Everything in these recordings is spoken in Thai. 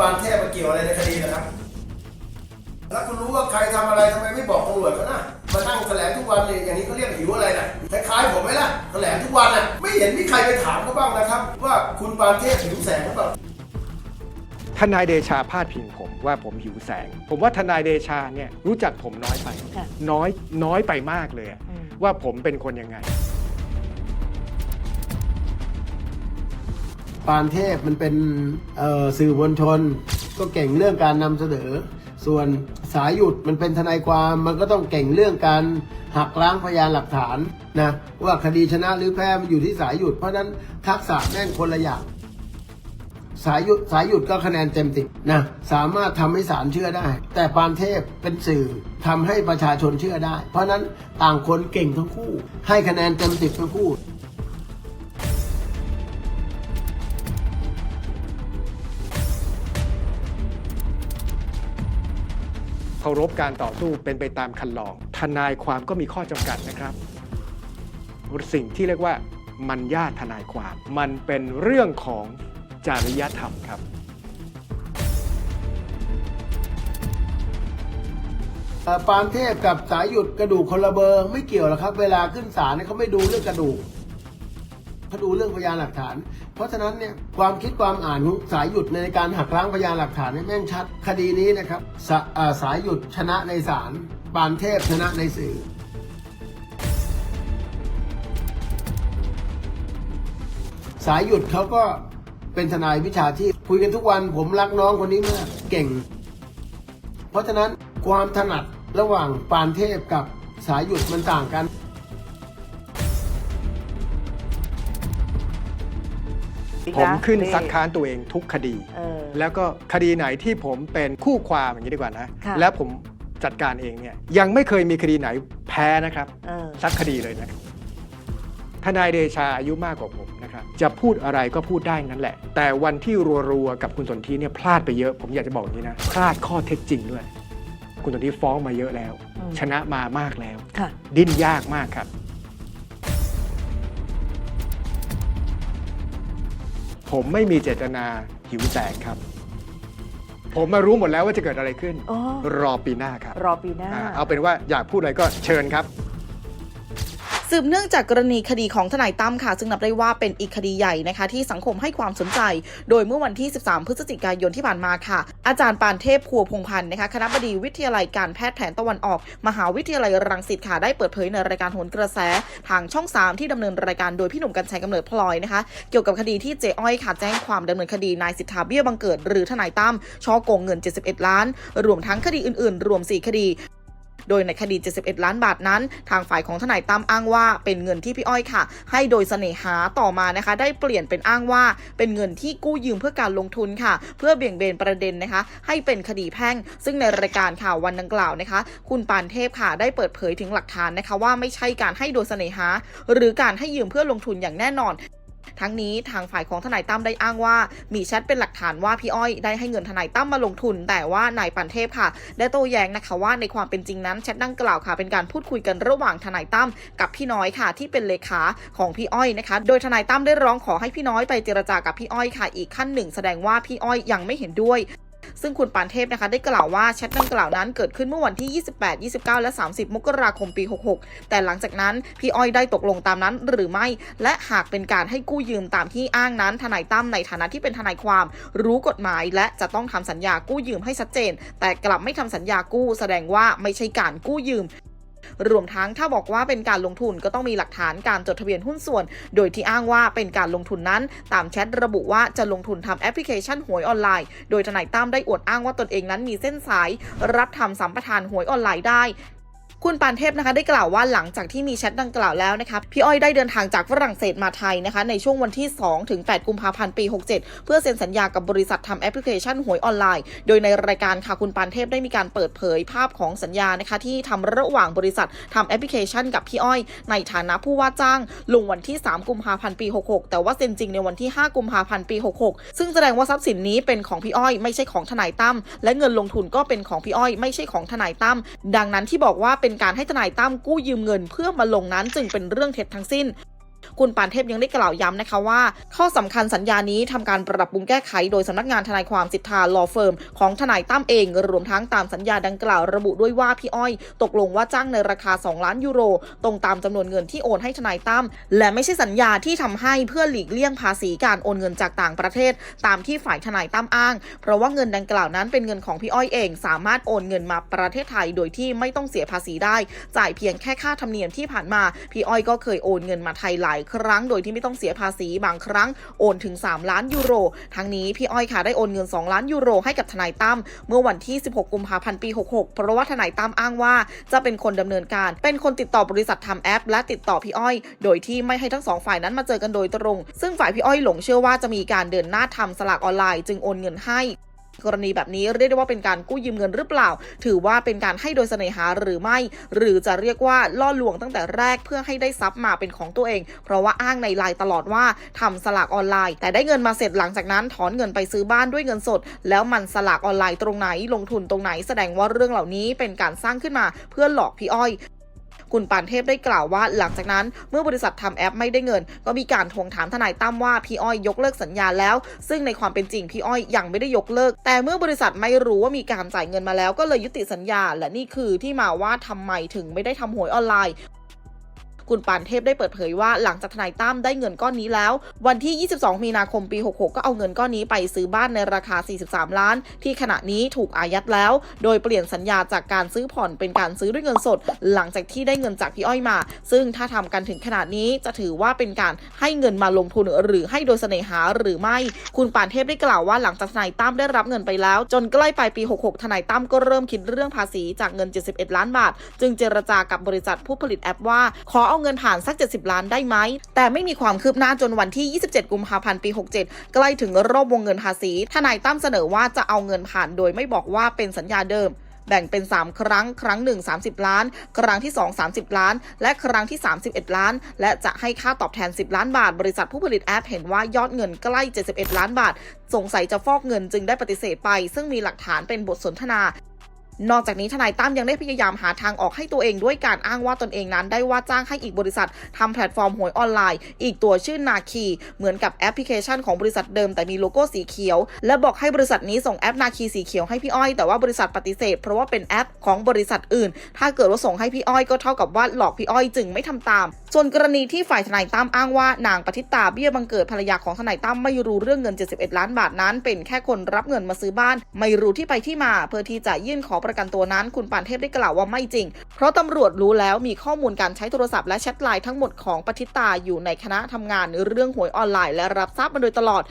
ปานเทพมาเกี่ยวอะไรในคดีนะครับ แล้วคุณรู้ว่าใครทำอะไรทำไมไม่บอกตำรวจเขานะมานั่งแถลงทุกวันเนี่ยอย่างนี้เขาเรียกหิวอะไรนะคล้ายๆผมไหมล่ะแถลงทุกวันน่ะไม่เห็นมีใครไปถามเขาบ้างนะครับ ว่าคุณปานเทพหิวแสงหรือเปล่าทนายเดชาพาดพิงผมว่าผมหิวแสง ผมว่าทนายเดชาเนี่ยรู้จักผมน้อยไปค่ะน้อยน้อยไปมากเลยอะอืมว่าผมเป็นคนยังไง ปานเทพมันเป็นสื่อมวลชน ก็เก่งเรื่องการนำเสนอ ส่วนสายหยุดมันเป็นทนายความมันก็ต้องเก่งเรื่องการหักล้างพยานหลักฐานนะว่าคดีชนะหรือแพ้มันอยู่ที่สายหยุดเพราะนั้นทักษะแม่งคนละอย่างสายหยุดสายหยุดก็คะแนนเต็มสิบนะสามารถทำให้ศาลเชื่อได้ แต่ปานเทพเป็นสื่อทำให้ประชาชนเชื่อได้ เพราะฉะนั้นต่างคนเก่งทั้งคู่ ให้คะแนนเต็มสิบทั้งคู่ เคารพการต่อสู้เป็นไปตามคันลอง ทนายความก็มีข้อจำกัดนะครับ สิ่งที่เรียกว่ามันญาติทนายความ มันเป็นเรื่องของจริยธรรมครับ เอ่อปานเทพกับสายหยุดกระดูกคนละเบอร์ไม่เกี่ยวหรอกครับ เวลาขึ้นศาลเนี่ยเขาไม่ดูเรื่องกระดูก เขาดูเรื่องพยานหลักฐาน เพราะฉะนั้นเนี่ยความคิดความอ่านของสายหยุดในการหักล้างพยานหลักฐานเนี่ยแม่งชัดคดีนี้นะครับสาสายหยุดชนะในศาลปานเทพชนะในสื่อสายหยุดเขาก็เป็นทนายวิชาชีพคุยกันทุกวันผมรักน้องคนนี้มากเก่ง เพราะฉะนั้นความถนัดระหว่างปานเทพกับสายหยุดมันต่างกัน ผมขึ้นซักค้านตัวเองทุกคดีเออแล้วก็คดีไหนที่ผมเป็นคู่ความอย่างนี้ดีกว่านะค่ะแล้วผมจัดการเองเนี่ยยังไม่เคยมีคดีไหนแพ้นะครับเออสักคดีเลยนะครับทนายเดชาอายุมากกว่าผมนะครับจะพูดอะไรก็พูดได้นั่นแหละ แต่วันที่รัวๆกับคุณสนธิเนี่ยพลาดไปเยอะ ผมอยากจะบอกอย่างนี้นะพลาดข้อเท็จจริงด้วย คุณสนธิฟ้องมาเยอะแล้วอืมชนะมามากแล้วค่ะดิ้นยากมากครับ ผมไม่มีเจตนาหิวแสงครับ ผมมารู้หมดแล้วว่าจะเกิดอะไรขึ้น อ๋อ รอปีหน้าครับรอปีหน้า อ่าเอาเป็นว่าอยากพูดอะไรก็เชิญครับ สืบเนื่องจากกรณีคดีของทนายตั้มค่ะ ซึ่งนับได้ว่าเป็นอีกคดีใหญ่นะคะ ที่สังคมให้ความสนใจ โดยเมื่อวันที่ 13 พฤศจิกายนที่ผ่านมาค่ะ อาจารย์ปานเทพพัวพงพันธ์นะคะคณะบดีวิทยาลัยการแพทย์แผนตะวันออก มหาวิทยาลัยรังสิตค่ะได้เปิดเผยในรายการโหนกระแส ทางช่อง 3 ที่ดำเนินรายการโดยพี่หนุ่มกัญชัยกำเนิดพลอยนะคะ เกี่ยวกับคดีที่เจ๊อ้อยค่ะแจ้งความดำเนินคดีนายสิทธาเบี้ยบังเกิด หรือทนายตั้มช่อโกงเงิน 71 ล้าน รวมทั้งคดีอื่น ๆ รวม 4 คดี โดยในคดี 71 ล้านบาทนั้น ทางฝ่ายของทนายตั้มอ้างว่าเป็นเงินที่พี่อ้อยค่ะ ให้โดยเสน่หาต่อมานะคะ ได้เปลี่ยนเป็นอ้างว่า เป็นเงินที่กู้ยืมเพื่อการลงทุนค่ะ เพื่อเบี่ยงเบนประเด็นนะคะ ให้เป็นคดีแพ่ง ซึ่งในรายการข่าววันดังกล่าวนะคะ คุณปานเทพค่ะได้เปิดเผยถึงหลักฐานนะคะ ว่าไม่ใช่การให้โดยเสน่หา หรือการให้ยืมเพื่อลงทุนอย่างแน่นอน ทั้งนี้ทางฝ่ายของทนายตั้มได้อ้างว่า มีแชทเป็นหลักฐานว่าพี่อ้อยได้ให้เงินทนายตั้มมาลงทุน แต่ว่านายปันเทพค่ะ ได้โต้แย้งนะคะว่าในความเป็นจริงนั้นแชทดังกล่าวค่ะเป็นการพูดคุยกันระหว่างทนายตั้มกับพี่น้อยค่ะ ที่เป็นเลขาของพี่อ้อยนะคะ โดยทนายตั้มได้ร้องขอให้พี่น้อยไปเจรจากับพี่อ้อยค่ะ อีกขั้นหนึ่งแสดงว่าพี่อ้อยยังไม่เห็นด้วย ซึ่งคุณปานเทพนะคะได้กล่าวว่าแชทดังกล่าวนั้นเกิดขึ้นเมื่อวันที่ 28 29 และ 30 มกราคมปี 66 แต่หลังจากนั้นพี่อ้อยได้ตกลงตามนั้นหรือไม่ และหากเป็นการให้กู้ยืมตามที่อ้างนั้นทนายตั้มในฐานะที่เป็นทนายความ รู้กฎหมายและจะต้องทำสัญญากู้ยืมให้ชัดเจน แต่กลับไม่ทำสัญญากู้แสดงว่าไม่ใช่การกู้ยืม รวมทั้งถ้าบอกว่าเป็นการลงทุนก็ต้องมีหลักฐานการจดทะเบียนหุ้นส่วน โดยที่อ้างว่าเป็นการลงทุนนั้น ตามแชทระบุว่าจะลงทุนทำแอปพลิเคชันหวยออนไลน์ โดยทนายตั้มได้อวดอ้างว่าตนเองนั้นมีเส้นสาย รับทำสัมปทานหวยออนไลน์ได้ คุณปานเทพนะคะได้กล่าวว่าหลังจากที่มีแชทดังกล่าวแล้วนะคะพี่อ้อยได้เดินทางจากฝรั่งเศสมาไทยนะคะในช่วงวันที่ 2 ถึง 8 กุมภาพันธ์ปี 67 เพื่อเซ็นสัญญากับบริษัททำแอปพลิเคชันหวยออนไลน์ โดยในรายการค่ะคุณปานเทพได้มีการเปิดเผยภาพของสัญญานะคะที่ทำระหว่างบริษัททำแอปพลิเคชันกับพี่อ้อย ในฐานะผู้ว่าจ้างลงวันที่ 3 กุมภาพันธ์ปี 66 แต่ว่าเซ็นจริงในวันที่ 5 กุมภาพันธ์ปี 66 ซึ่งแสดงว่าทรัพย์สินนี้เป็นของพี่อ้อยไม่ใช่ของทนายตั้มและเงินลงทุนก็เป็นของพี่อ้อย ไม่ใช่ของทนายตั้มดังนั้นที่บอกว่าเป็นการให้ทนายตั้มกู้ยืมเงิน เพื่อมาลงนั้นจึงเป็นเรื่องเท็จทั้งสิ้น คุณปานเทพยังได้กล่าวย้ำนะคะว่า ข้อสำคัญสัญญานี้ทำการปรับปรุงแก้ไขโดยสำนักงานทนายความสิทธาลอเฟิร์มของทนายตั้มเอง รวมทั้งตามสัญญาดังกล่าวระบุด้วยว่าพี่อ้อย ตกลงว่าจ้างในราคา 2 ล้านยูโร ตรงตามจำนวนเงินที่โอนให้ทนายตั้มและไม่ใช่สัญญาที่ทำให้เพื่อหลีกเลี่ยงภาษีการโอนเงินจากต่างประเทศ ตามที่ฝ่ายทนายตั้มอ้าง เพราะว่าเงินดังกล่าวนั้นเป็นเงินของพี่อ้อยเอง สามารถโอนเงินมาประเทศไทย โดยที่ไม่ต้องเสียภาษีได้ จ่ายเพียงแค่ค่าธรรมเนียมที่ผ่านมาพี่อ้อยก็เคยโอนเงินมาไทยหลายครั้งโดยที่ไม่ต้องเสียภาษีบางครั้งโอนถึง 3 ล้านยูโร ทั้งนี้พี่อ้อยค่ะได้โอนเงิน 2 ล้านยูโรให้กับทนายตั้มเมื่อวันที่ 16 กุมภาพันธ์ปี 66 เพราะว่าทนายตั้มอ้างว่าจะเป็นคนดำเนินการ เป็นคนติดต่อบริษัททำแอป และติดต่อพี่อ้อย โดยที่ไม่ให้ทั้งสองฝ่ายนั้นมาเจอกันโดยตรง ซึ่งฝ่ายพี่อ้อยหลงเชื่อว่าจะมีการเดินหน้าทำสลากออนไลน์จึงโอนเงินให้ กรณีแบบนี้เรียกได้ว่าเป็นการกู้ยืมเงินหรือเปล่า ถือว่าเป็นการให้โดยเสน่หาหรือไม่ หรือจะเรียกว่าล่อลวงตั้งแต่แรกเพื่อให้ได้ทรัพย์มาเป็นของตัวเอง เพราะว่าอ้างในไลน์ตลอดว่าทำสลากออนไลน์ แต่ได้เงินมาเสร็จหลังจากนั้นถอนเงินไปซื้อบ้านด้วยเงินสด แล้วมันสลากออนไลน์ตรงไหนลงทุนตรงไหน แสดงว่าเรื่องเหล่านี้เป็นการสร้างขึ้นมาเพื่อหลอกพี่อ้อย คุณปานเทพได้กล่าวว่า หลังจากนั้นเมื่อบริษัททำแอปไม่ได้เงิน ก็มีการทวงถามทนายตั้มว่าพี่อ้อยยกเลิกสัญญาแล้ว ซึ่งในความเป็นจริงพี่อ้อยยังไม่ได้ยกเลิก แต่เมื่อบริษัทไม่รู้ว่ามีการจ่ายเงินมาแล้วก็เลยยุติสัญญา และนี่คือที่มาว่าทำไมถึงไม่ได้ทำหวยออนไลน์ คุณปานเทพได้เปิดเผยว่าหลังจากทนายตั้มได้เงินก้อนนี้แล้ว วันที่ 22 มีนาคมปี 66 ก็เอาเงินก้อนนี้ไปซื้อบ้านในราคา 43 ล้าน ที่ขณะนี้ถูกอายัดแล้ว โดยเปลี่ยนสัญญาจากการซื้อผ่อนเป็นการซื้อด้วยเงินสด หลังจากที่ได้เงินจากพี่อ้อยมา ซึ่งถ้าทำกันถึงขนาดนี้จะถือว่าเป็นการให้เงินมาลงทุนหรือให้โดยเสน่หาหรือไม่ คุณปานเทพได้กล่าวว่าหลังจากทนายตั้มได้รับเงินไปแล้ว จนใกล้ปลายปี 66 ทนายตั้มก็เริ่มคิดเรื่องภาษีจากเงิน 71 ล้านบาท จึงเจรจากับบริษัทผู้ผลิตแอปว่าขอเอาเงินผ่านสัก 70 ล้านได้ไหม แต่ไม่มีความคืบหน้าจนวันที่ 27 กุมภาพันธ์ปี 67 ใกล้ถึงรอบวงเงินภาษี ทนายตั้มเสนอว่าจะเอาเงินผ่านโดยไม่บอกว่าเป็นสัญญาเดิมแบ่งเป็น 3 ครั้ง ครั้ง 1 30 ล้าน ครั้งที่ 2 30 ล้าน และครั้งที่ 31 ล้าน และจะให้ค่าตอบแทน 10 ล้านบาท บริษัทผู้ผลิตแอปเห็นว่ายอดเงินใกล้ 71 ล้านบาท สงสัยจะฟอกเงินจึงได้ปฏิเสธไป ซึ่งมีหลักฐานเป็นบทสนทนา นอกจากนี้ทนายตั้มยังได้พยายามหาทางออกให้ตัวเองด้วยการอ้างว่าตนเองนั้น ได้ว่าจ้างให้อีกบริษัททำแพลตฟอร์มหวยออนไลน์ อีกตัวชื่อนาคีเหมือนกับแอปพลิเคชันของบริษัทเดิมแต่มีโลโก้สีเขียว และบอกให้บริษัทนี้ส่งแอปนาคีสีเขียวให้พี่อ้อยแต่ว่าบริษัทปฏิเสธ เพราะว่าเป็นแอปของบริษัทอื่น ถ้าเกิดว่าส่งให้พี่อ้อยก็เท่ากับว่าหลอกพี่อ้อยจึงไม่ทำตาม ส่วนกรณีที่ฝ่ายทนายตั้มอ้างว่านางปฏิตาเบี้ยบังเกิดภรรยาของทนายตั้มไม่รู้เรื่องเงิน 71 ล้านบาทนั้น เป็นแค่คนรับเงินมาซื้อบ้าน ไม่รู้ที่ไปที่มาเพื่อที่จะยื่นขอประกันตัวนั้น คุณปานเทพได้กล่าวว่าไม่จริง เพราะตำรวจรู้แล้วมีข้อมูลการใช้โทรศัพท์และแชทไลน์ทั้งหมดของปฏิตาอยู่ในคณะทำงานเรื่องหวยออนไลน์และรับทราบมาโดยตลอด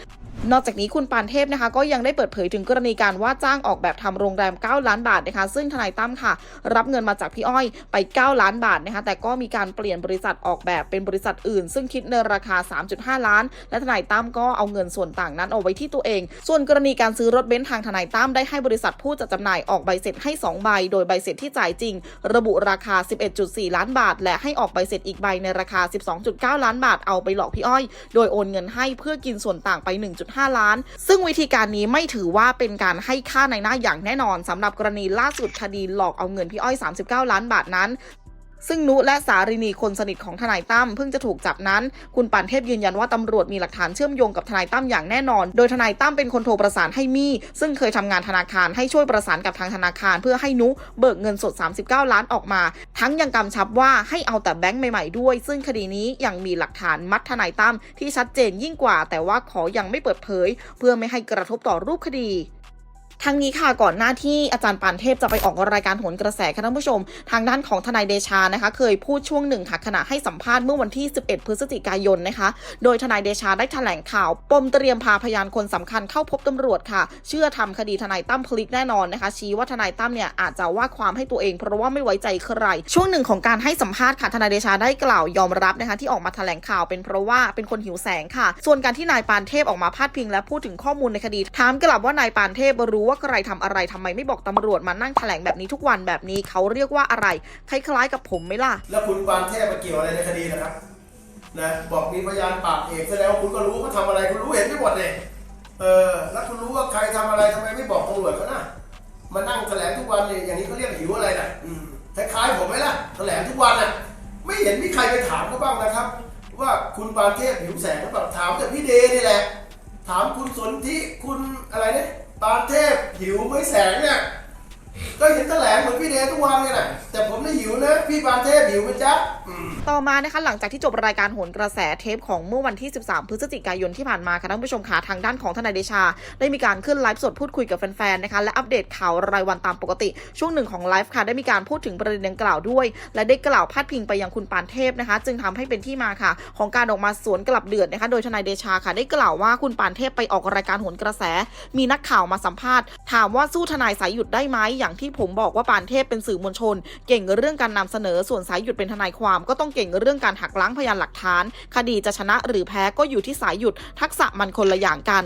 นอกจากนี้คุณปานเทพนะคะ ก็ยังได้เปิดเผยถึงกรณีการว่าจ้างออกแบบทำโรงแรม 9 ล้านบาทนะคะ ซึ่งทนายตั้มค่ะ รับเงินมาจากพี่อ้อยไป 9 ล้านบาทนะคะแต่ก็มีการเปลี่ยนบริษัทออกแบบเป็นบริษัทอื่น ซึ่งคิดในราคา 3.5 ล้าน และทนายตั้มก็เอาเงินส่วนต่างนั้นเอาไว้ที่ตัวเอง ส่วนกรณีการซื้อรถเบนซ์ทางทนายตั้มได้ให้บริษัทผู้จัดจำหน่ายออกใบเสร็จให้ 2 ใบ โดยใบเสร็จที่จ่ายจริง ระบุราคา 11.4 ล้านบาท และให้ออกใบเสร็จอีกใบในราคา 12.9 ล้านบาทเอาไปหลอกพี่อ้อย โดยโอนเงินให้เพื่อกินส่วนต่างไป1.5 ล้าน ซึ่งวิธีการนี้ไม่ถือว่าเป็นการให้ค่าในหน้าอย่างแน่นอนสำหรับกรณีล่าสุดคดีหลอกเอาเงินพี่อ้อย 39 ล้านบาทนั้น ซึ่งนุและสารินีคนสนิทของทนายตั้มเพิ่งจะถูกจับนั้น คุณปานเทพยืนยันว่าตำรวจมีหลักฐานเชื่อมโยงกับทนายตั้มอย่างแน่นอน โดยทนายตั้มเป็นคนโทรประสานให้มี่ซึ่งเคยทำงานธนาคารให้ช่วยประสานกับทางธนาคาร เพื่อให้นุเบิกเงินสด 39 ล้านออกมา ทั้งยังกำชับว่าให้เอาแต่แบงค์ใหม่ๆด้วย ซึ่งคดีนี้ยังมีหลักฐานมัดทนายตั้มที่ชัดเจนยิ่งกว่า แต่ว่าขอยังไม่เปิดเผย เพื่อไม่ให้กระทบต่อรูปคดี ทั้งนี้ค่ะก่อนหน้าที่อาจารย์ปานเทพจะไปออกรายการโหนกระแสค่ะท่านผู้ชม ทางด้านของทนายเดชานะคะ เคยพูดช่วงหนึ่งค่ะขณะให้สัมภาษณ์เมื่อวันที่ 11 พฤศจิกายนนะคะ โดยทนายเดชาได้แถลงข่าว ปมเตรียมพาพยานคนสำคัญเข้าพบตำรวจค่ะ เชื่อทำคดีทนายตั้มพลิกแน่นอนนะคะ ชี้ว่าทนายตั้มเนี่ยอาจจะว่าความให้ตัวเอง เพราะว่าไม่ไว้ใจใคร ช่วงหนึ่งของการให้สัมภาษณ์ค่ะทนายเดชาได้กล่าวยอมรับนะคะ ที่ออกมาแถลงข่าวเป็นเพราะว่าเป็นคนหิวแสงค่ะ ส่วนการที่นายปานเทพออกมาพาดพิง และพูดถึงข้อมูลในคดีถามกลับว่านายปานเทพรู้ว่าาใครทำอะไรทำไมไม่บอกตำรวจมานั่งแถลงแบบนี้ทุกวันแบบนี้เขาเรียกว่าอะไร คล้ายๆกับผมไหมล่ะ แล้วคุณปานเทพมาเกี่ยวอะไรในคดีนะครับนะบอกมีพยานปากเอกแสดงว่าคุณก็รู้เขาทำอะไรคุณรู้เห็นไม่หมดเลยเออแล้วคุณรู้ว่าใครทำอะไรทำไมไม่บอกตำรวจเขานะมานั่งแถลงทุกวันเนี่ยอย่างนี้เขาเรียกหิวอะไรนะคล้ายๆผมไหมล่ะแถลงทุกวันน่ะไม่เห็นมีใครไปถามเขาบ้างนะครับ ว่าคุณปานเทพหิวแสงหรือเปล่าถามจากพี่เดนี่แหละ ถามคุณสนธิคุณอะไรเนี่ย ปานเทพหิวไม่แสงเนี่ยก็เห็นแถลงเหมือนพี่เดชทุกวันเลยนะแต่ผมไม่หิวนะพี่ปานเทพหิวไหมจ๊ะอืม ต่อมานะคะหลังจากที่จบรายการโหนกระแสเทปของเมื่อวันที่ 13 พฤศจิกายนที่ผ่านมาค่ะท่านผู้ชมค่ะทางด้านของทนายเดชา ได้มีการขึ้นไลฟ์สดพูดคุยกับแฟนๆนะคะและอัปเดตข่าวรายวันตามปกติ ช่วงหนึ่งของไลฟ์ค่ะได้มีการพูดถึงประเด็นดังกล่าวด้วย และได้กล่าวพาดพิงไปยังคุณปานเทพนะคะ จึงทำให้เป็นที่มาค่ะ ของการออกมาสวนกลับเดือดนะคะโดยทนายเดชาค่ะ ได้กล่าวว่าคุณปานเทพไปออกรายการโหนกระแส มีนักข่าวมาสัมภาษณ์ ถามว่าสู้ทนายสายหยุดได้ไหมอย่างที่ผมบอกว่าปานเทพเป็นสื่อมวลชน เก่งเรื่องการนำเสนอส่วนสายหยุดเป็นทนายความก็ต้องเก่งเรื่องการหักล้างพยานหลักฐาน คดีจะชนะหรือแพ้ก็อยู่ที่สายหยุดทักษะมันคนละอย่างกัน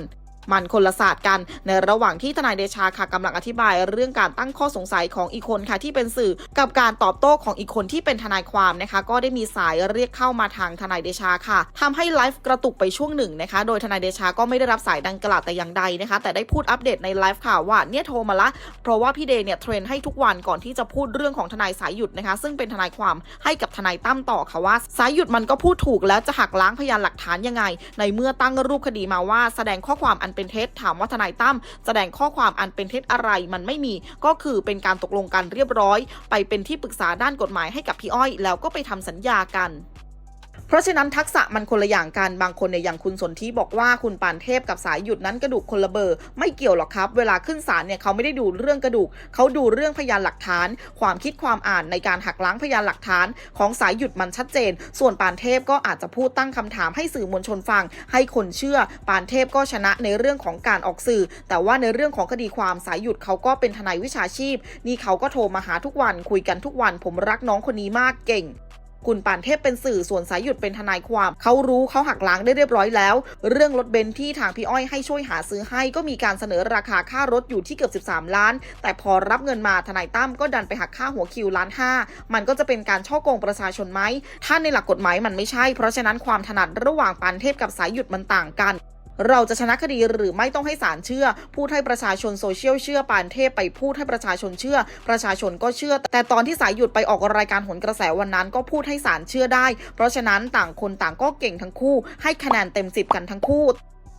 มันคนละศาสตร์กัน ในระหว่างที่ทนายเดชาค่ะกำลังอธิบายเรื่องการตั้งข้อสงสัยของอีกคนค่ะที่เป็นสื่อกับการตอบโต้ของอีกคนที่เป็นทนายความนะคะ ก็ได้มีสายเรียกเข้ามาทางทนายเดชาค่ะทำให้ไลฟ์กระตุกไปช่วงหนึ่งนะคะ โดยทนายเดชาก็ไม่ได้รับสายดังกล่าวแต่อย่างใดนะคะ แต่ได้พูดอัปเดตในไลฟ์ข่าวว่าเนี่ยโทรมาละ เพราะว่าพี่เดย์เนี่ยเทรนให้ทุกวันก่อนที่จะพูดเรื่องของทนายสายหยุดนะคะ ซึ่งเป็นทนายความให้กับทนายตั้มต่อค่ะว่า สายหยุดมันก็พูดถูกแล้วจะหักล้างพยานหลักฐานยังไง ในเมื่อตั้งรูปคดีมาว่าแสดงข้อความอันเป็นเท็จถามว่าทนายตั้มแสดงข้อความอันเป็นเท็จอะไรมันไม่มี ก็คือเป็นการตกลงกันเรียบร้อย ไปเป็นที่ปรึกษาด้านกฎหมายให้กับพี่อ้อย แล้วก็ไปทำสัญญากัน เพราะฉะนั้นทักษะมันคนละอย่างกันบางคนเนี่ยอย่างคุณสนที่บอกว่าคุณปานเทพกับสายหยุดนั้นกระดูกคนละเบอร์ไม่เกี่ยวหรอกครับ เวลาขึ้นศาลเนี่ยเขาไม่ได้ดูเรื่องกระดูก เขาดูเรื่องพยานหลักฐาน ความคิดความอ่านในการหักล้างพยานหลักฐาน ของสายหยุดมันชัดเจน ส่วนปานเทพก็อาจจะพูดตั้งคำถามให้สื่อมวลชนฟัง ให้คนเชื่อ ปานเทพก็ชนะในเรื่องของการออกสื่อ แต่ว่าในเรื่องของคดีความสายหยุดเขาก็เป็นทนายวิชาชีพ นี่เขาก็โทรมาหาทุกวันคุยกันทุกวัน ผมรักน้องคนนี้มากเก่ง คุณปานเทพเป็นสื่อส่วนสายหยุดเป็นทนายความ เขารู้เขาหักล้างได้เรียบร้อยแล้ว เรื่องรถเบนซ์ที่ทางพี่อ้อยให้ช่วยหาซื้อให้ก็มีการเสนอราคาค่ารถอยู่ที่เกือบ 13 ล้าน แต่พอรับเงินมาทนายตั้มก็ดันไปหักค่าหัวคิวล้านห้ามันก็จะเป็นการช่อโกงประชาชนไหมถ้าในหลักกฎหมายมันไม่ใช่ เพราะฉะนั้นความถนัดระหว่างปานเทพกับสายหยุดมันต่างกัน เราจะชนะคดีหรือไม่ต้องให้ศาลเชื่อ พูดให้ประชาชนโซเชียลเชื่อปานเทพไปพูดให้ประชาชนเชื่อ ประชาชนก็เชื่อ แต่ตอนที่สายหยุดไปออกรายการหนกระแสวันนั้น ก็พูดให้ศาลเชื่อได้ เพราะฉะนั้นต่างคนต่างก็เก่งทั้งคู่ ให้คะแนนเต็มสิบกันทั้งคู่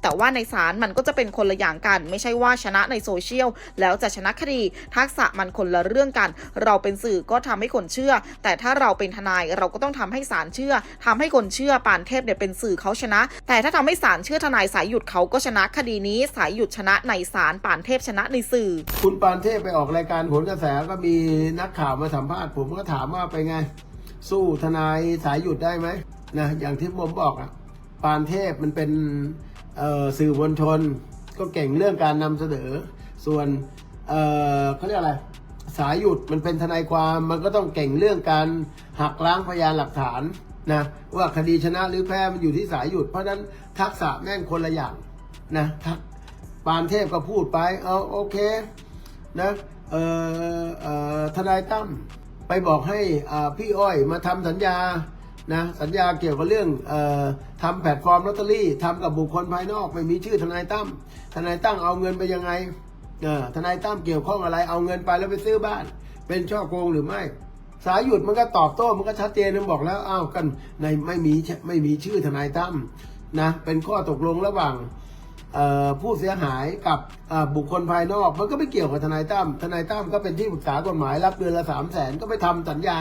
แต่ว่าในศาลมันก็จะเป็นคนละอย่างกัน ไม่ใช่ว่าชนะในโซเชียลแล้วจะชนะคดี ทักษะมันคนละเรื่องกัน เราเป็นสื่อก็ทำให้คนเชื่อ แต่ถ้าเราเป็นทนายเราก็ต้องทำให้ศาลเชื่อทำให้คนเชื่อปานเทพเนี่ยเป็นสื่อเขาชนะ แต่ถ้าทำให้ศาลเชื่อทนายสายหยุดเขาก็ชนะคดีนี้สายหยุดชนะในศาลปานเทพชนะในสื่อ คุณปานเทพไปออกรายการผลกระแสก็มีนักข่าวมาสัมภาษณ์ผมก็ถามว่าไปไง สู้ทนายสายหยุดได้ไหมนะอย่างที่ผมบอกอะปานเทพมันเป็น สื่อมวลชนก็เก่งเรื่องการนำเสนอ ส่วนเเขาเรียกอะไร สายหยุดมันเป็นทนายความมันก็ต้องเก่งเรื่องการหักล้างพยานหลักฐานนะว่าคดีชนะหรือแพ้มันอยู่ที่สายหยุด เพราะฉะนั้นทักษะแม่งคนละอย่างนะทักปานเทพก็พูดไปเอาโอเคนะเออเออทนายตั้มไปบอกให้พี่อ้อยมาทำสัญญา นะสัญญาเกี่ยวกับเรื่องออทำแพลตฟอร์มลอตเตอรี่ทำกับบุคคลภายนอกไม่มีชื่อทนายตั้มทนายตั้มเอาเงินไปยังไงทนายตั้มเกี่ยวข้องอะไร เอาเงินไปแล้วไปซื้อบ้าน เป็นช่อโกงหรือไม่ สายหยุดมันก็ตอบโต้มันก็ชัดเจนมันบอกแล้วอ้าวกันในไม่มีไม่มีชื่อทนายตั้มนะเป็นข้อตกลงระหว่างผู้เสียหายกับบุคคลภายนอก มันก็ไม่เกี่ยวกับทนายตั้มทนายตั้มก็เป็นที่ปรึกษากฎหมายรับเดือนละสามแสนก็ไปทำสัญญา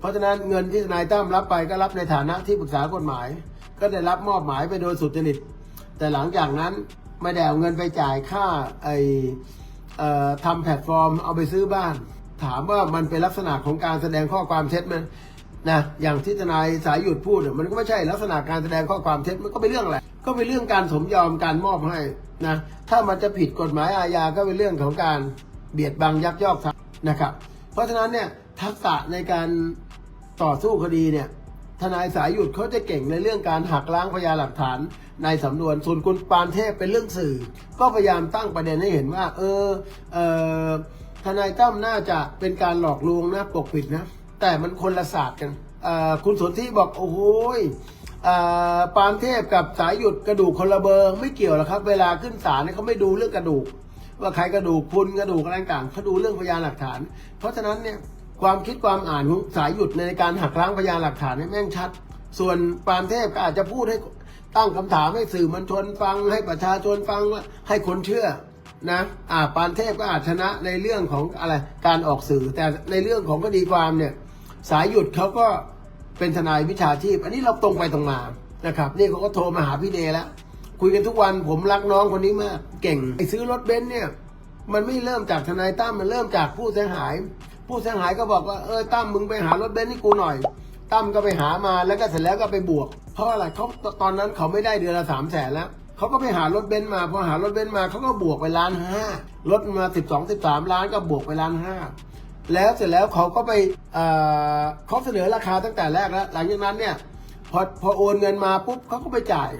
เพราะฉะนั้นเงินที่ทนายตั้มรับไปก็รับในฐานะที่ปรึกษากฎหมาย ก็ได้รับมอบหมายไปโดยสุจริต แต่หลังจากนั้นไม่ได้เอาเงินไปจ่ายค่าไอ่ทำแพลตฟอร์มเอาไปซื้อบ้าน ถามว่ามันเป็นลักษณะของการแสดงข้อความเท็จไหมนะอย่างที่ทนายสายหยุดพูดมันก็ไม่ใช่ลักษณะการแสดงข้อความเท็จมันก็เป็นเรื่องอะไรก็เป็นเรื่องการสมยอมการมอบให้นะถ้ามันจะผิดกฎหมายอาญาก็เป็นเรื่องของการเบียดบังยักยอกทรัพย์นะครับ เพราะฉะนั้นเนี่ยทักษะในการ ต่อสู้คดีเนี่ยทนายสายหยุดเขาจะเก่งในเรื่องการหักล้างพยานหลักฐาน ในสำนวนส่วนคุณปานเทพเป็นเรื่องสื่อ ก็พยายามตั้งประเด็นให้เห็นว่า เออเออทนายตั้มน่าจะเป็นการหลอกลวงนะปกปิดนะ แต่มันคนละศาสตร์กันคุณสนธิบอกโอ้โหปานเทพกับสายหยุดกระดูกคนละเบอร์ไม่เกี่ยวหรอกครับ เวลาขึ้นศาลเนี่ยเขาไม่ดูเรื่องกระดูก ว่าใครกระดูกพุนกระดูกอะไรต่างเขาดูเรื่องพยานหลักฐาน เพราะฉะนั้นเนี่ย ความคิดความอ่านของสายหยุดในการหักล้างพยานหลักฐานเนี่ยแม่งชัด ส่วนปานเทพก็อาจจะพูดให้ตั้งคำถามให้สื่อมวลชนฟัง ให้ประชาชนฟังว่าให้คนเชื่อนะอ่าปานเทพก็อาจชนะในเรื่องของอะไรการออกสื่อ แต่ในเรื่องของคดีความเนี่ยสายหยุดเขาก็เป็นทนายวิชาชีพ อันนี้เราตรงไปตรงมานะครับนี่เขาก็โทรมาหาพี่เดแล้ว คุยกันทุกวันผมรักน้องคนนี้มาก เก่งไอซื้อรถเบนซ์เนี่ยมันไม่เริ่มจากทนายตั้มมันเริ่มจากผู้เสียหาย ผู้เสียหายก็บอกว่าเออตั้มมึงไปหารถเบนซ์ให้กูหน่อยตั้มก็ไปหามาแล้วก็เสร็จแล้วก็ไปบวก เพราะอะไรเขาตอนนั้นเขาไม่ได้เดือนละสามแสนแล้วเขาก็ไปหารถเบนซ์มาพอหารถเบนซ์มาเขาก็บวกไปล้านห้ารถมาสิบสองสิบสามล้านก็บวกไปล้านห้าแล้วเสร็จแล้วเขาก็ไปเออเขาเสนอราคาตั้งแต่แรกแล้วหลังจากนั้นเนี่ยพอพอโอนเงินมาปุ๊บเขาก็ไปจ่าย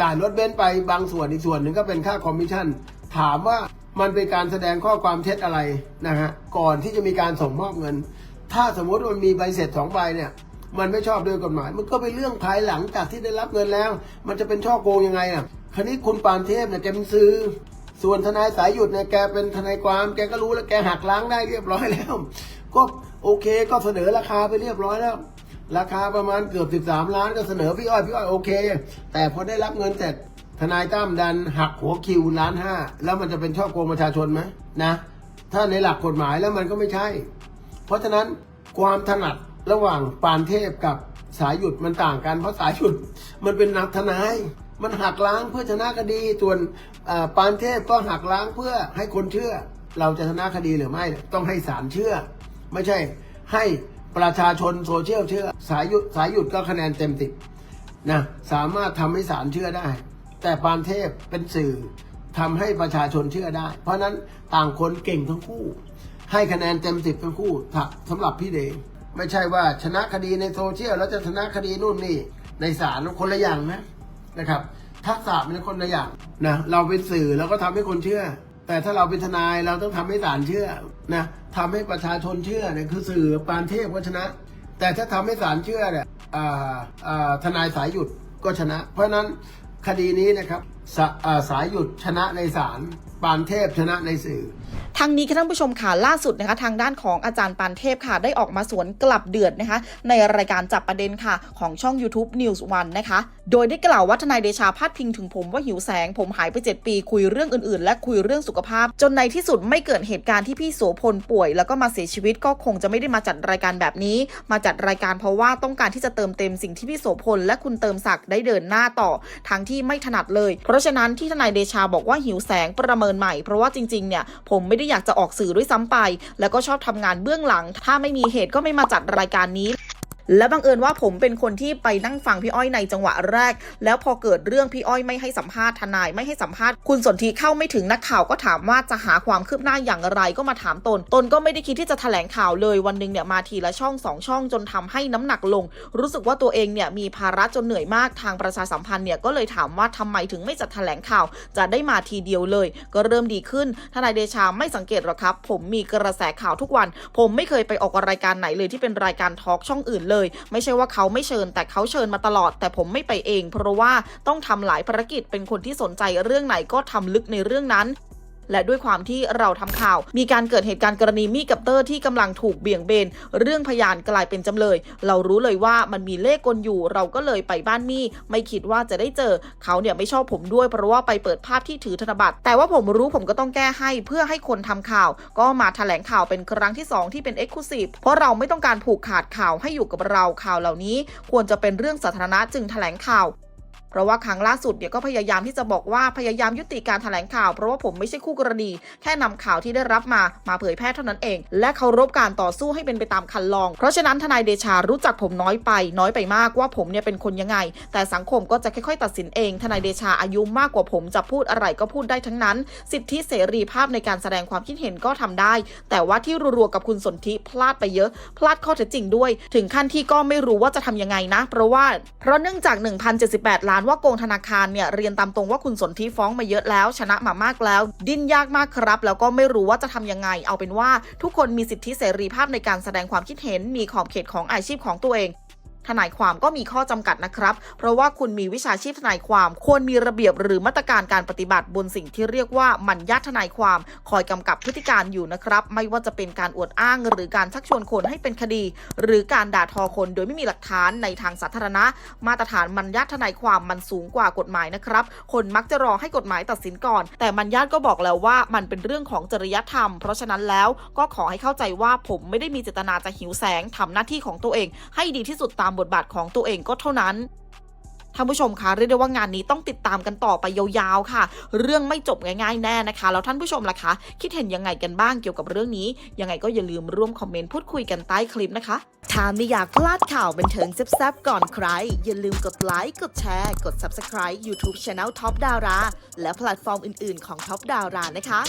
จ่ายรถเบนซ์ไปบางส่วนอีกส่วนหนึ่งก็เป็นค่าคอมมิชชั่นถามว่า มันเป็นการแสดงข้อความเท็จอะไรนะฮะก่อนที่จะมีการส่งมอบเงิน ถ้าสมมติมันมีใบเสร็จสองใบเนี่ย มันไม่ชอบด้วยกฎหมาย มันก็เป็นเรื่องภายหลังจากที่ได้รับเงินแล้ว มันจะเป็นช่อโกงยังไงอะคราวนี้คุณปานเทพเนี่ยแกเป็นซื้อส่วนทนายสายหยุดเนี่ยแกเป็นทนายความแกก็รู้แล้วแกหักล้างได้เรียบร้อยแล้ว ก็โอเคก็เสนอราคาไปเรียบร้อยแล้ว ราคาประมาณเกือบ 13 ล้านก็เสนอพี่อ้อยพี่อ้อยโอเค แต่พอได้รับเงินเสร็จ ทนายตั้มดันหักหัวคิวล้านห้าแล้วมันจะเป็นช่อโกงประชาชนไหมนะ ถ้าในหลักกฎหมายแล้วมันก็ไม่ใช่ เพราะฉะนั้นความถนัดระหว่างปานเทพกับสายหยุดมันต่างกัน เพราะสายหยุดมันเป็นนักทนาย มันหักล้างเพื่อชนะคดี ส่วนปานเทพก็หักล้างเพื่อให้คนเชื่อ เราจะชนะคดีหรือไม่ต้องให้ศาลเชื่อ ไม่ใช่ให้ประชาชนโซเชียลเชื่อ สายหยุดสายหยุดก็คะแนนเต็มสิบนะสามารถทำให้ศาลเชื่อได้ แต่ปานเทพเป็นสื่อทำให้ประชาชนเชื่อได้ เพราะนั้นต่างคนเก่งทั้งคู่ ให้คะแนนเต็มสิบทั้งคู่ถ้าสำหรับพี่เดชไม่ใช่ว่าชนะคดีในโซเชียลแล้วจะชนะคดีนู่นนี่ในศาลคนละอย่างนะนะครับทักษะมันคนละอย่างนะเราเป็นสื่อเราก็ทำให้คนเชื่อ แต่ถ้าเราเป็นทนายเราต้องทำให้ศาลเชื่อนะทำให้ประชาชนเชื่อเนี่ยคือสื่อปานเทพก็ชนะ แต่ถ้าทำให้ศาลเชื่อเนี่ยทนายสายหยุดก็ชนะ เพราะฉะนั้น คดีนี้นะครับสาอ่าสายหยุดชนะในศาลปานเทพชนะในสื่อทางนี้ค่ะท่านผู้ชมค่ะล่าสุดนะคะ ทางด้านของอาจารย์ปานเทพค่ะ ได้ออกมาสวนกลับเดือดนะคะ ในรายการจับประเด็นค่ะ ของช่อง YouTube News One นะคะ โดยได้กล่าวว่าทนายเดชาพาดพิงถึงผมว่าหิวแสง ผมหายไป 7 ปี คุยเรื่องอื่นๆ และคุยเรื่องสุขภาพ จนในที่สุดไม่เกิดเหตุการณ์ที่พี่โสพลป่วย แล้วก็มาเสียชีวิตก็คงจะไม่ได้มาจัดรายการแบบนี้ มาจัดรายการเพราะว่าต้องการที่จะเติมเต็มสิ่งที่พี่โสพลและคุณเติมศักดิ์ได้เดินหน้าต่อทางที่ไม่ถนัดเลย เพราะฉะนั้นที่ทนายเดชาบอกว่าหิวแสงประเมินใหม่เพราะว่าจริงๆเนี่ยผมไม่ได้อยากจะออกสื่อด้วยซ้ำไป แล้วก็ชอบทำงานเบื้องหลัง ถ้าไม่มีเหตุก็ไม่มาจัดรายการนี้ และบังเอิญว่าผมเป็นคนที่ไปนั่งฟังพี่อ้อยในจังหวะแรก แล้วพอเกิดเรื่องพี่อ้อยไม่ให้สัมภาษณ์ทนายไม่ให้สัมภาษณ์คุณสนธิเข้าไม่ถึงนักข่าวก็ถามว่าจะหาความคืบหน้าอย่างไรก็มาถามตน ตนก็ไม่ได้คิดที่จะแถลงข่าวเลยวันหนึ่งเนี่ยมาทีละช่องสองช่องจนทำให้น้ำหนักลง รู้สึกว่าตัวเองเนี่ยมีภาระจนเหนื่อยมากทางประชาสัมพันธ์เนี่ยก็เลยถามว่าทำไมถึงไม่จัดแถลงข่าว จะได้มาทีเดียวเลย ก็เริ่มดีขึ้นทนายเดชาไม่สังเกตหรอครับ ผมมีกระแสข่าวทุกวัน ผมไม่เคยไปออกรายการไหนเลยที่เป็นรายการทอล์กช่องอื่นเลยไม่ใช่ว่าเขาไม่เชิญแต่เขาเชิญมาตลอด แต่ผมไม่ไปเอง เพราะว่าต้องทำหลายภารกิจเป็นคนที่สนใจเรื่องไหนก็ทำลึกในเรื่องนั้น และด้วยความที่เราทำข่าว มีการเกิดเหตุการณ์กรณีมี่กับเตอร์ที่กำลังถูกเบี่ยงเบน เรื่องพยานกลายเป็นจำเลย เรารู้เลยว่ามันมีเลขกลอยู่ เราก็เลยไปบ้านมี่ไม่คิดว่าจะได้เจอ เขาเนี่ยไม่ชอบผมด้วยเพราะว่าไปเปิดภาพที่ถือธนบัตร แต่ว่าผมรู้ผมก็ต้องแก้ให้เพื่อให้คนทำข่าว ก็มาแถลงข่าวเป็นครั้งที่สองที่เป็นเอ็กซ์คลูซีฟเพราะเราไม่ต้องการผูกขาดข่าวให้อยู่กับเราข่าวเหล่านี้ ควรจะเป็นเรื่องสาธารณะจึงแถลงข่าว เพราะว่าครั้งล่าสุดเนี่ยก็พยายามที่จะบอกว่าพยายามยุติการแถลงข่าว เพราะว่าผมไม่ใช่คู่กรณี แค่นำข่าวที่ได้รับมามาเผยแพร่เท่านั้นเอง และเคารพการต่อสู้ให้เป็นไปตามคันลอง เพราะฉะนั้นทนายเดชารู้จักผมน้อยไป น้อยไปมากว่าผมเนี่ยเป็นคนยังไง แต่สังคมก็จะค่อยๆ ตัดสินเอง ทนายเดชาอายุมากกว่าผมจะพูดอะไรก็พูดได้ทั้งนั้น สิทธิเสรีภาพในการแสดงความคิดเห็นก็ทำได้ แต่ว่าที่รัวๆกับคุณสนธิพลาดไปเยอะ พลาดข้อเท็จจริงด้วย ถึงขั้นที่ก็ไม่รู้ว่าจะทำยังไงนะ เพราะว่าเพราะเนื่องจาก 1,078 ล้านว่าโกงธนาคารเนี่ยเรียนตามตรงว่าคุณสนธิฟ้องมาเยอะแล้ว ชนะมามากแล้ว ดิ้นยากมากครับ แล้วก็ไม่รู้ว่าจะทำยังไง เอาเป็นว่าทุกคนมีสิทธิเสรีภาพในการแสดงความคิดเห็นมีขอบเขตของอาชีพของตัวเอง ทนายความก็มีข้อจำกัดนะครับ เพราะว่าคุณมีวิชาชีพทนายความควรมีระเบียบหรือมาตรการการปฏิบัติบนสิ่งที่เรียกว่ามัญญาทนายความ คอยกำกับพฤติการอยู่นะครับ ไม่ว่าจะเป็นการอวดอ้าง หรือการชักชวนคนให้เป็นคดี หรือการด่าทอคนโดยไม่มีหลักฐานในทางสาธารณะ มาตรฐานมัญญาทนายความมันสูงกว่ากฎหมายนะครับ คนมักจะรอให้กฎหมายตัดสินก่อน แต่มัญญาตก็บอกแล้วว่ามันเป็นเรื่องของจริยธรรม เพราะฉะนั้นแล้วก็ขอให้เข้าใจว่าผมไม่ได้มีเจตนาจะหิวแสงทำหน้าที่ของตัวเอง ให้ดีที่สุดตามบทบาทของตัวเองก็เท่านั้นท่านผู้ชมคะเรียกได้ว่างานนี้ต้องติดตามกันต่อไปยาวๆค่ะ เรื่องไม่จบง่ายๆแน่นะคะ แล้วท่านผู้ชมล่ะคะ คิดเห็นยังไงกันบ้างเกี่ยวกับเรื่องนี้ ยังไงก็อย่าลืมร่วมคอมเมนต์พูดคุยกันใต้คลิปนะคะถ้าไม่อยากพลาดข่าวบันเทิงแซ่บๆก่อนใคร อย่าลืมกดไลค์กดแชร์กด Subscribe YouTube Channel Top Dara และแพลตฟอร์มอื่นๆของ Top Dara นะคะ